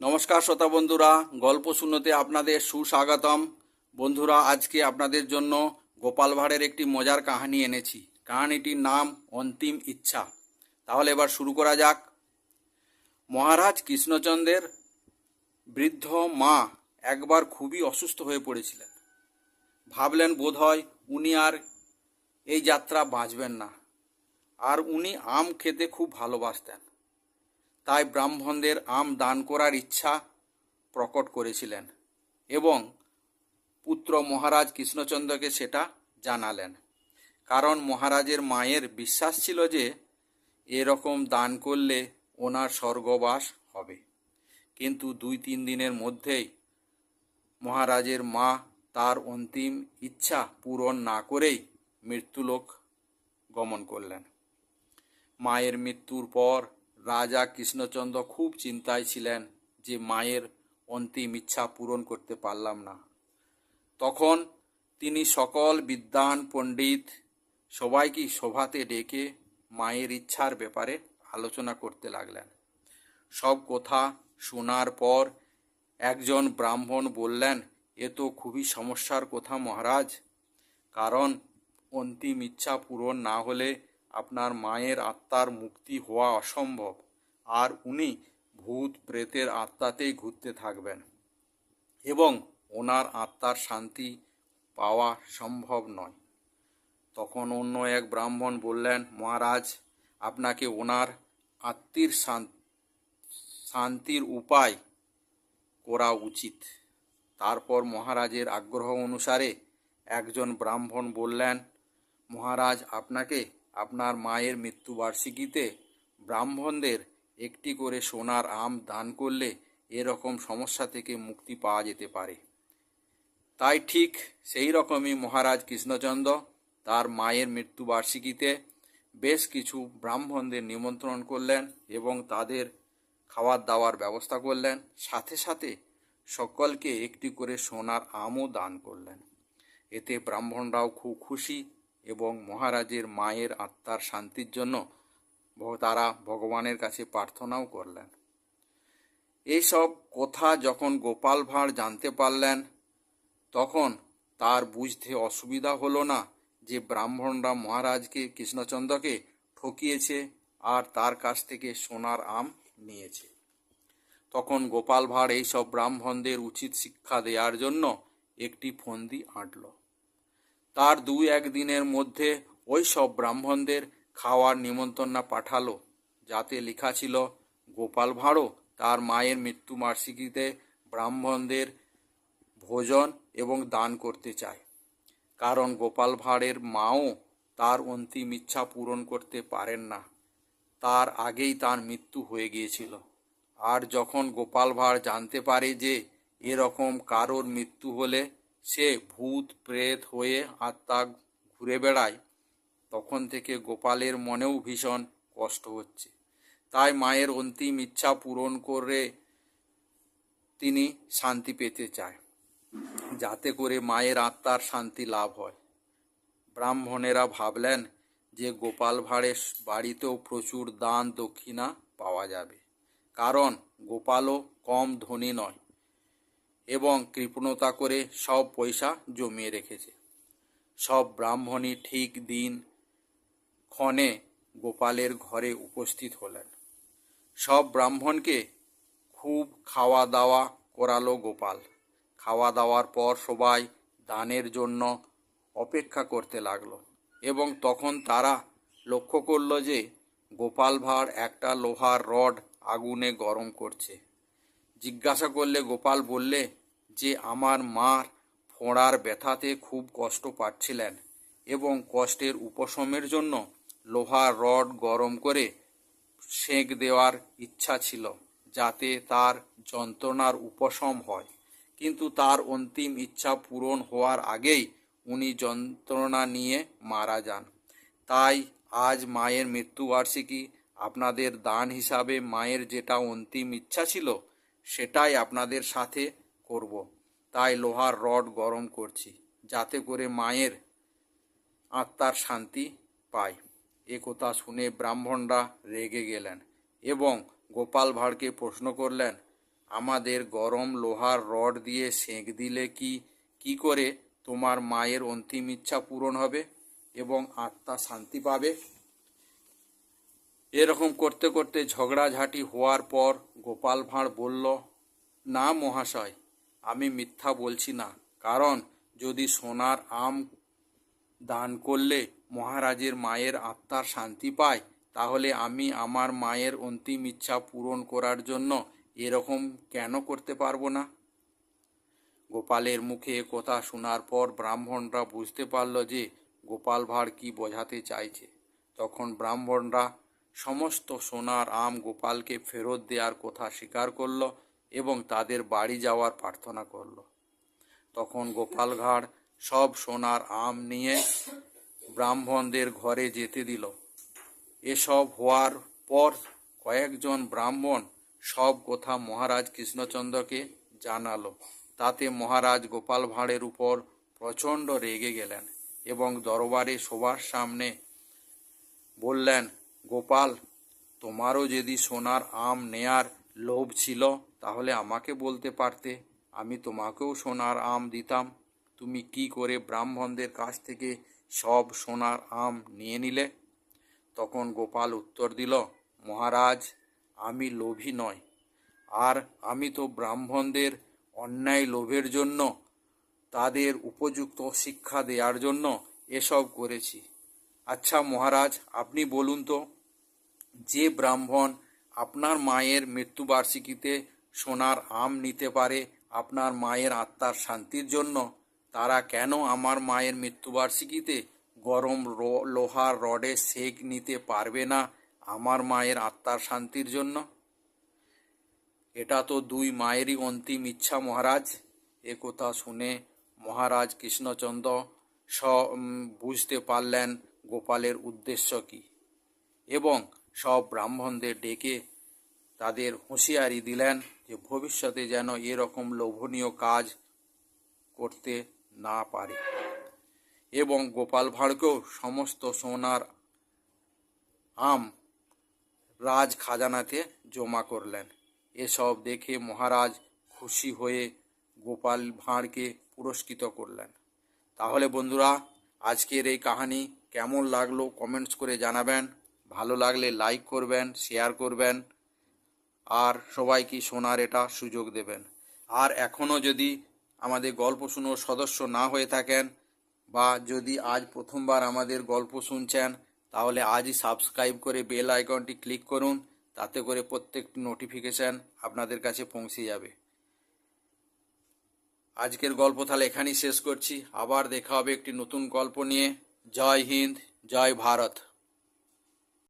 নমস্কার শ্রোতা বন্ধুরা, গল্প শুনতে আপনাদের সুস্বাগতম। বন্ধুরা, আজকে আপনাদের জন্য গোপাল ভাঁড়ের একটি মজার কাহিনী এনেছি। কাহিনীটির নাম অন্তিম ইচ্ছা। তাহলে এবার শুরু করা যাক। মহারাজ কৃষ্ণচন্দ্রের বৃদ্ধ মা একবার খুবই অসুস্থ হয়ে পড়েছিলেন। ভাবলেন বোধহয় উনি আর এই যাত্রা বাঁচবেন না। আর উনি আম খেতে খুব ভালোবাসতেন। তাই ব্রাহ্মণদের আম দান করার ইচ্ছা প্রকট করেছিলেন এবং পুত্র মহারাজ কৃষ্ণচন্দ্রকে সেটা জানালেন। কারণ মহারাজের মায়ের বিশ্বাস ছিল যে এরকম দান করলে ওনার স্বর্গবাস হবে। কিন্তু দুই তিন দিনের মধ্যেই মহারাজের মা তার অন্তিম ইচ্ছা পূরণ না করেই মৃত্যুলোক গমন করলেন। মায়ের মৃত্যুর পর রাজা কৃষ্ণচন্দ্র খুব চিন্তায় ছিলেন যে মায়ের অন্তিম ইচ্ছা পূরণ করতে পারলাম না। তখন তিনি সকল বিদ্বান, পণ্ডিত সবাইকে সভাতে ডেকে মায়ের ইচ্ছার ব্যাপারে আলোচনা করতে লাগলেন। সব কথা শোনার পর একজন ব্রাহ্মণ বললেন, এ তো খুবই সমস্যার কথা মহারাজ। কারণ অন্তিম ইচ্ছা পূরণ না হলে আপনার মায়ের আত্মার মুক্তি হওয়া অসম্ভব। আর উনি ভূত প্রেতের আত্মাতেই ঘুরতে থাকবেন। এবং ওনার আত্মার শান্তি পাওয়া সম্ভব নয়। তখন অন্য এক ব্রাহ্মণ বললেন, মহারাজ, আপনাকে ওনার আত্মীর শান- শান্তির উপায় করা উচিত। তারপর মহারাজের আগ্রহ অনুসারে একজন ব্রাহ্মণ বললেন, মহারাজ, আপনাকে আপনার মায়ের মৃত্যুবার্ষিকীতে ব্রাহ্মণদের একটি করে সোনার আম দান করলে এরকম সমস্যা থেকে মুক্তি পাওয়া যেতে পারে। তাই ঠিক সেই রকমই মহারাজ কৃষ্ণচন্দ্র তার মায়ের মৃত্যুবার্ষিকীতে বেশ কিছু ব্রাহ্মণদের নিমন্ত্রণ করলেন এবং তাদের খাবার দাওয়ার ব্যবস্থা করলেন। সাথে সাথে সকলকে একটি করে সোনার আমও দান করলেন। এতে ব্রাহ্মণরাও খুব খুশি এবং মহারাজের মায়ের আত্মার শান্তির জন্য তারা ভগবানের কাছে প্রার্থনাও করলেন। এইসব কথা যখন গোপাল ভাঁড় জানতে পারলেন, তখন তার বুঝতে অসুবিধা হলো না যে ব্রাহ্মণরা মহারাজকে, কৃষ্ণচন্দ্রকে ঠকিয়েছে আর তার কাছ থেকে সোনার আম নিয়েছে। তখন গোপাল ভাঁড় এইসব ব্রাহ্মণদের উচিত শিক্ষা দেওয়ার জন্য একটি ফন্দি আঁটল। তার দুই একদিনের মধ্যে ওই সব ব্রাহ্মণদের খাওয়ার নিমন্ত্রণা পাঠালো। যাতে লেখা ছিল, গোপাল ভাঁড়ও তার মায়ের মৃত্যু বার্ষিকীতে ব্রাহ্মণদের ভোজন এবং দান করতে চায়। কারণ গোপাল ভাঁড়ের মাও তার অন্তিম ইচ্ছা পূরণ করতে পারেন না। তার আগেই তার মৃত্যু হয়ে গিয়েছিল। আর যখন গোপাল ভাঁড় জানতে পারে যে এরকম কারোর মৃত্যু হলে সে ভূত, প্রেত হয়ে আত্মা ঘুরে বেড়ায়, তখন থেকে গোপালের মনেও ভীষণ কষ্ট হচ্ছে। তাই মায়ের অন্তিম ইচ্ছা পূরণ করে তিনি শান্তি পেতে চায়, যাতে করে মায়ের আত্মার শান্তি লাভ হয়। ব্রাহ্মণেরা ভাবলেন যে গোপাল ভাঁড়ের বাড়িতেও প্রচুর দান, দক্ষিণা পাওয়া যাবে। কারণ গোপালও কম ধনী নয়। এবং কৃপণতা করে সব পয়সা জমিয়ে রেখেছে। সব ব্রাহ্মণই ঠিক দিন ক্ষণে গোপালের ঘরে উপস্থিত হলেন। সব ব্রাহ্মণকে খুব খাওয়া দাওয়া করালো গোপাল। খাওয়া দাওয়ার পর সবাই দানের জন্য অপেক্ষা করতে লাগল এবং তখন তারা লক্ষ্য করল যে গোপাল ভাঁড় একটা লোহার রড আগুনে গরম করছে। জিজ্ঞাসা করলে, গোপাল বললে, যে আমার মার ফোঁড়ার ব্যথাতে খুব কষ্ট পাচ্ছিলেন এবং কষ্টের উপশমের জন্য লোহার রড গরম করে সেঁক দেওয়ার ইচ্ছা ছিল, যাতে তার যন্ত্রণার উপশম হয়। কিন্তু তার অন্তিম ইচ্ছা পূরণ হওয়ার আগেই উনি যন্ত্রণা নিয়ে মারা যান। তাই আজ মায়ের মৃত্যুবার্ষিকী আপনাদের দান হিসাবে মায়ের যেটা অন্তিম ইচ্ছা ছিল সেটাই আপনাদের সাথে করব। তাই লোহার রড গরম করছি, যাতে করে মায়ের আত্মার শান্তি পায় এ কথা শুনে ব্রাহ্মণরা রেগে গেলেন এবং গোপাল ভাঁড়কে প্রশ্ন করলেন, আমাদের গরম লোহার রড দিয়ে সেঁক দিলে কি কি করে তোমার মায়ের অন্তিম ইচ্ছা পূরণ হবে এবং আত্মা শান্তি পাবে? এরকম করতে করতে ঝগড়াঝাটি হওয়ার পর গোপাল ভাঁড় বলল, না মহাশয়, আমি মিথ্যা বলছি না। কারণ যদি সোনার আম দান করলে মহারাজের মায়ের আত্মার শান্তি পায়, তাহলে আমি আমার মায়ের অন্তিম ইচ্ছা পূরণ করার জন্য এরকম কেন করতে পারব না? গোপালের মুখে কথা শোনার পর ব্রাহ্মণরা বুঝতে পারল যে গোপাল ভাঁড় কি বোঝাতে চাইছে। তখন ব্রাহ্মণরা সমস্ত সোনার আম গোপালকে ফেরত দেওয়ার কথা স্বীকার করল এবং তাদের বাড়ি যাওয়ার প্রার্থনা করল। তখন গোপাল ভাঁড় সব সোনার আম নিয়ে ব্রাহ্মণদের ঘরে যেতে দিল। এসব হওয়ার পর কয়েকজন ব্রাহ্মণ সব কথা মহারাজ কৃষ্ণচন্দ্রকে জানালো। তাতে মহারাজ গোপাল ভাঁড়ের উপর প্রচণ্ড রেগে গেলেন এবং দরবারে সবার সামনে বললেন গোপাল, তোমারও যদি সোনার আম নেয়ার লোভ ছিল, তাহলে আমাকে বলতে পারতে। আমি তোমাকেও সোনার আম দিতাম। তুমি কি করে ব্রাহ্মণদের কাছ থেকে সব সোনার আম নিয়ে নিলে? তখন গোপাল উত্তর দিল, মহারাজ, আমি লোভী নয়। আর আমি তো ব্রাহ্মণদের অন্যায় লোভের জন্য, তাদের উপযুক্ত শিক্ষা দেওয়ার জন্য এসব করেছি। আচ্ছা মহারাজ, আপনি বলুন তো যে ব্রাহ্মণ আপনার মায়ের মৃত্যুবার্ষিকীতে সোনার আম নিতে পারে আপনার মায়ের আত্মার শান্তির জন্য, তারা কেন আমার মায়ের মৃত্যুবার্ষিকীতে গরম লোহার রডে সেক নিতে পারবে না আমার মায়ের আত্মার শান্তির জন্য? এটা তো দুই মায়েরই অন্তিম ইচ্ছা মহারাজ। এ কথা শুনে মহারাজ কৃষ্ণচন্দ্র স বুঝতে পারলেন গোপালের উদ্দেশ্য কী। এবং সব ব্রাহ্মণদের ডেকে তাদের হুঁশিয়ারি দিলেন যে ভবিষ্যতে যেন এরকম লোভনীয় কাজ করতে না পারে। এবং গোপাল ভাঁড়কেও সমস্ত সোনার আম রাজ খাজানাতে জমা করলেন। এসব দেখে মহারাজ খুশি হয়ে গোপাল ভাঁড়কে পুরস্কৃত করলেন। তাহলে বন্ধুরা, আজকের এই কাহিনী কেমন লাগল কমেন্টস করে জানাবেন। ভালো লাগলে লাইক করবেন শেয়ার করবেন, আর সবাইকে শোনার এটা সুযোগ দেবেন। আর এখনও যদি আমাদের গল্প শুনোর সদস্য না হয়ে থাকেন, বা যদি আজ প্রথমবার আমাদের গল্প শুনছেন, তাহলে আজই সাবস্ক্রাইব করে বেল আইকনটি ক্লিক করুন, তাতে করে প্রত্যেকটি নোটিফিকেশান আপনাদের কাছে পৌঁছে যাবে। আজকের গল্প তাহলে এখানেই শেষ করছি। আবার দেখা হবে একটি নতুন গল্প নিয়ে। জয় হিন্দ, জয় ভারত।